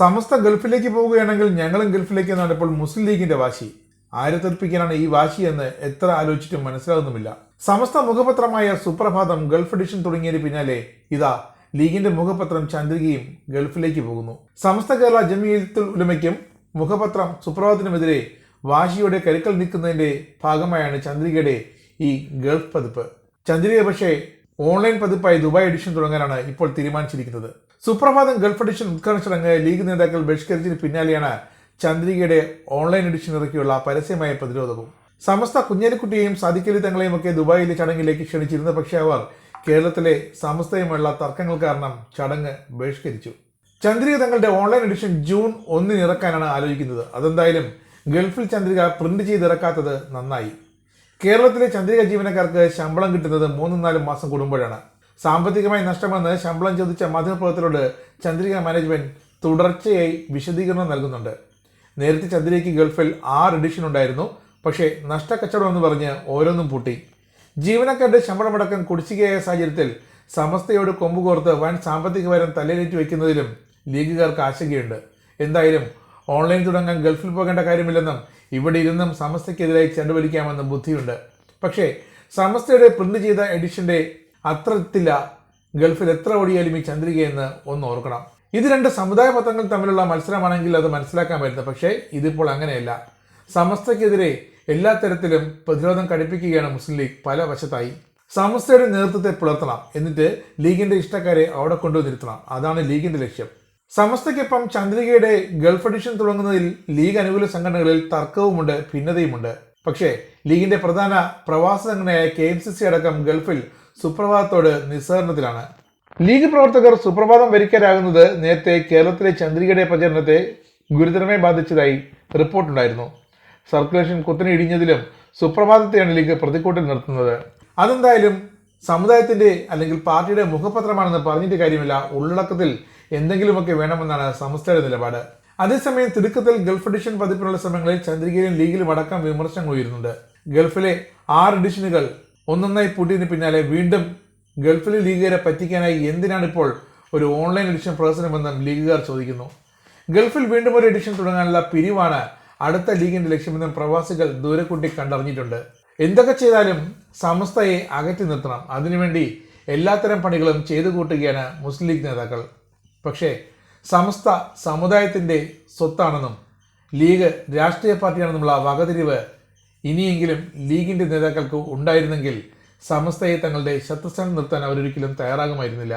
സമസ്ത ഗൾഫിലേക്ക് പോവുകയാണെങ്കിൽ ഞങ്ങളും ഗൾഫിലേക്ക് എന്നാണ് ഇപ്പോൾ മുസ്ലിം ലീഗിന്റെ വാശി. ആരെ തെറിപ്പിക്കാനാണ് ഈ വാശി എന്ന് എത്ര ആലോചിച്ചിട്ടും മനസ്സിലാകുന്നുമില്ല. സമസ്ത മുഖപത്രമായ സുപ്രഭാതം ഗൾഫ് എഡിഷൻ തുടങ്ങിയതിന് പിന്നാലെ ഇതാ ലീഗിന്റെ മുഖപത്രം ചന്ദ്രികയും ഗൾഫിലേക്ക് പോകുന്നു. സമസ്ത കേരള ജമിയത്തുൽ ഉലമയ്ക്കും മുഖപത്രം സുപ്രഭാതത്തിനുമെതിരെ വാശിയുടെ കരുക്കൾ നിൽക്കുന്നതിന്റെ ഭാഗമായാണ് ചന്ദ്രികയുടെ ഈ ഗൾഫ് പതിപ്പ്. ചന്ദ്രിക പക്ഷേ ഓൺലൈൻ പതിപ്പായി ദുബായ് എഡിഷൻ തുടങ്ങാനാണ് ഇപ്പോൾ തീരുമാനിച്ചിരിക്കുന്നത്. സുപ്രഭാതം ഗൾഫ് എഡിഷൻ ഉദ്ഘാടന ചടങ്ങ് ലീഗ് നേതാക്കൾ ബഹിഷ്കരിച്ചതിന് പിന്നാലെയാണ് ചന്ദ്രികയുടെ ഓൺലൈൻ എഡിഷൻ ഇറക്കിയുള്ള പരസ്യമായ പ്രതിരോധവും. സമസ്ത കുഞ്ഞാലിക്കുട്ടിയെയും സാദിക്കലി തങ്ങളെയും ഒക്കെ ദുബായിലെ ചടങ്ങിലേക്ക് ക്ഷണിച്ചിരുന്ന പക്ഷേ അവർ കേരളത്തിലെ സമസ്തയുമുള്ള തർക്കങ്ങൾ കാരണം ചടങ്ങ് ബഹിഷ്കരിച്ചു. ചന്ദ്രിക തങ്ങളുടെ ഓൺലൈൻ എഡിഷൻ ജൂൺ ഒന്നിന് ഇറക്കാനാണ് ആലോചിക്കുന്നത്. അതെന്തായാലും ഗൾഫിൽ ചന്ദ്രിക പ്രിന്റ് ചെയ്തിറക്കാത്തത് നന്നായി. കേരളത്തിലെ ചന്ദ്രിക ജീവനക്കാർക്ക് ശമ്പളം കിട്ടുന്നത് മൂന്നും നാലും മാസം കൂടുമ്പോഴാണ്. സാമ്പത്തികമായി നഷ്ടമെന്ന് ശമ്പളം ചോദിച്ച മാധ്യമപ്രവർത്തകരോട് ചന്ദ്രിക മാനേജ്മെന്റ് തുടർച്ചയായി വിശദീകരണം നൽകുന്നുണ്ട്. നേരത്തെ ചന്ദ്രികയ്ക്ക് ഗൾഫിൽ ആറ് എഡിഷൻ ഉണ്ടായിരുന്നു. പക്ഷേ നഷ്ടക്കച്ചവടം എന്ന് പറഞ്ഞ് ഓരോന്നും പൂട്ടി. ജീവനക്കാരുടെ ശമ്പളമടക്കം കുടിശ്ശികയായ സാഹചര്യത്തിൽ സമസ്തയോട് കൊമ്പുകോർത്ത് വൻ സാമ്പത്തിക ഭാരം തലയിലേറ്റ് വയ്ക്കുന്നതിലും ലീഗുകാർക്ക് ആശങ്കയുണ്ട്. എന്തായാലും ഓൺലൈൻ തുടങ്ങാൻ ഗൾഫിൽ പോകേണ്ട കാര്യമില്ലെന്നും ഇവിടെ ഇരുന്നും സമസ്തയ്ക്കെതിരായി ചെണ്ടുവലിക്കാമെന്നും ബുദ്ധിയുണ്ട്. പക്ഷേ സമസ്തയുടെ പ്രിന്റ് ചെയ്ത എഡിഷന്റെ അത്രത്തില്ല ഗൾഫിൽ എത്ര ഓടിയാലും ഈ ചന്ദ്രികയെന്ന് ഒന്ന് ഓർക്കണം. ഇത് രണ്ട് സമുദായ പത്രങ്ങൾ തമ്മിലുള്ള മത്സരമാണെങ്കിൽ അത് മനസ്സിലാക്കാൻ മനസ്സിലാക്കാമായിരുന്നു. പക്ഷേ ഇതിപ്പോൾ അങ്ങനെയല്ല. സമസ്തയ്ക്കെതിരെ എല്ലാ തരത്തിലും പ്രതിരോധം കടുപ്പിക്കുകയാണ് മുസ്ലിം ലീഗ് പല വശത്തായി. സമസ്തയുടെ നേതൃത്വത്തെ പുലർത്തണം. എന്നിട്ട് ലീഗിന്റെ ഇഷ്ടക്കാരെ അവിടെ കൊണ്ടുവന്നിരുത്തണം. അതാണ് ലീഗിന്റെ ലക്ഷ്യം. സമസ്തയ്ക്കൊപ്പം ചന്ദ്രികയുടെ ഗൾഫ് എഡിഷൻ തുടങ്ങുന്നതിൽ ലീഗ് അനുകൂല സംഘടനകളിൽ തർക്കവുമുണ്ട് ഭിന്നതയുമുണ്ട്. പക്ഷേ ലീഗിന്റെ പ്രധാന പ്രവാസ സംഘടനയായ കെ എം സി സി അടക്കം ഗൾഫിൽ സുപ്രഭാതത്തോട് നിസ്സഹരണത്തിലാണ് ലീഗ് പ്രവർത്തകർ സുപ്രഭാതം വരിക്കാരാകുന്നത് നേരത്തെ കേരളത്തിലെ ചന്ദ്രികയുടെ പ്രചരണത്തെ ഗുരുതരമായി ബാധിച്ചതായി റിപ്പോർട്ടുണ്ടായിരുന്നു. സർക്കുലേഷൻ കുത്തനെ ഇടിഞ്ഞതിലും സുപ്രഭാതത്തെയാണ് ലീഗ് പ്രതിക്കൂട്ടിൽ നിർത്തുന്നത്. അതെന്തായാലും സമുദായത്തിന്റെ അല്ലെങ്കിൽ പാർട്ടിയുടെ മുഖപത്രമാണെന്ന് പറഞ്ഞിട്ട് കാര്യമില്ല. ഉള്ളടക്കത്തിൽ എന്തെങ്കിലുമൊക്കെ വേണമെന്നാണ് സംസ്ഥയുടെ നിലപാട്. അതേസമയം തിടുക്കത്തിൽ ഗൾഫ് എഡിഷൻ പതിപ്പിനുള്ള ശ്രമങ്ങളിൽ ചന്ദ്രികയിലും ലീഗിലും അടക്കം വിമർശനങ്ങൾ ഉയരുന്നുണ്ട്. ഗൾഫിലെ ആറ് എഡിഷനുകൾ ഒന്നൊന്നായി പൂട്ടിയതിന് പിന്നാലെ വീണ്ടും ഗൾഫിലെ ലീഗുകാരെ പറ്റിക്കാനായി എന്തിനാണ് ഇപ്പോൾ ഒരു ഓൺലൈൻ എഡിഷൻ പ്രവർത്തനമെന്നും ലീഗുകാർ ചോദിക്കുന്നു. ഗൾഫിൽ വീണ്ടും ഒരു എഡിഷൻ തുടങ്ങാനുള്ള പിരിവാണ് അടുത്ത ലീഗിന്റെ ലക്ഷ്യമെന്നും പ്രവാസികൾ ദൂരക്കൂട്ടി കണ്ടറിഞ്ഞിട്ടുണ്ട്. എന്തൊക്കെ ചെയ്താലും സമസ്തയെ അകറ്റി നിർത്തണം. അതിനുവേണ്ടി എല്ലാത്തരം പണികളും ചെയ്തു കൂട്ടുകയാണ് മുസ്ലിം ലീഗ് നേതാക്കൾ. പക്ഷേ സമസ്ത സമുദായത്തിന്റെ സ്വത്താണെന്നും ലീഗ് രാഷ്ട്രീയ പാർട്ടിയാണെന്നുമുള്ള വകതിരിവ് ഇനിയെങ്കിലും ലീഗിന്റെ നേതാക്കൾക്ക് ഉണ്ടായിരുന്നെങ്കിൽ സമസ്തയെ തങ്ങളുടെ ശത്രുസ്ഥാനം നിർത്താൻ അവരൊരിക്കലും തയ്യാറാകുമായിരുന്നില്ല.